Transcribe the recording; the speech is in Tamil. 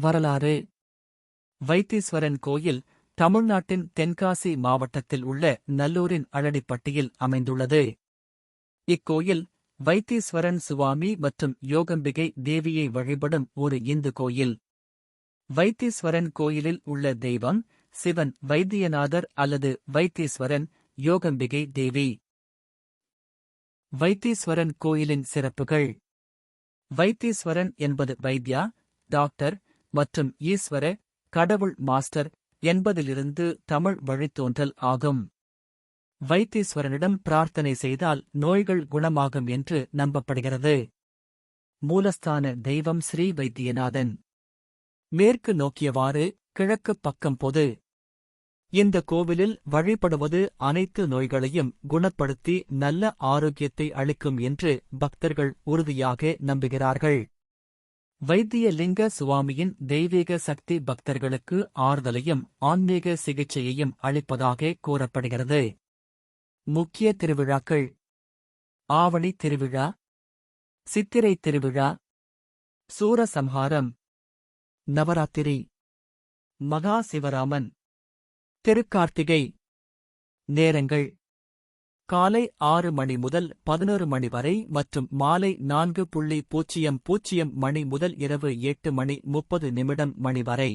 வரலாறு. வைத்தீஸ்வரன் கோயில் தமிழ்நாட்டின் தென்காசி மாவட்டத்தில் உள்ள நல்லூரின் அழடிப்பட்டியில் அமைந்துள்ளது. இக்கோயில் வைத்தீஸ்வரன் சுவாமி மற்றும் யோகம்பிகை தேவியை வழிபடும் ஒரு இந்து கோயில். வைத்தீஸ்வரன் கோயிலில் உள்ள தெய்வம் சிவன் வைத்தியநாதர் அல்லது வைத்தீஸ்வரன் யோகம்பிகை தேவி. வைத்தீஸ்வரன் கோயிலின் சிறப்புகள். வைத்தீஸ்வரன் என்பது வைத்யா டாக்டர் மற்றும் ஈஸ்வர கடவுள் மாஸ்டர் என்பதிலிருந்து தமிழ் வழித்தோன்றல் ஆகும். வைத்தீஸ்வரனிடம் பிரார்த்தனை செய்தால் நோய்கள் குணமாகும் என்று நம்பப்படுகிறது. மூலஸ்தான தெய்வம் ஸ்ரீ வைத்தியநாதன். மேற்கு நோக்கியவாறு கிழக்குப் பக்கம் பொது. இந்த கோவிலில் வழிபடுவது அனைத்து நோய்களையும் குணப்படுத்தி நல்ல ஆரோக்கியத்தை அளிக்கும் என்று பக்தர்கள் உறுதியாக நம்புகிறார்கள். வைத்தியலிங்க சுவாமியின் தெய்வீக சக்தி பக்தர்களுக்கு ஆறுதலையும் ஆன்மீக சிகிச்சையையும் அளிப்பதாக கூறப்படுகிறது. முக்கிய திருவிழாக்கள். ஆவணி திருவிழா. சித்திரை திருவிழா. சூரசம்ஹாரம். நவராத்திரி. மகா சிவராமன். திருக்கார்த்திகை. நேரங்கள். காலை ஆறு மணி முதல் பதினொரு மணி வரை மற்றும் மாலை நான்கு புள்ளி பூஜ்ஜியம் பூஜ்ஜியம் மணி முதல் இரவு எட்டு மணி முப்பது நிமிடம் மணி வரை.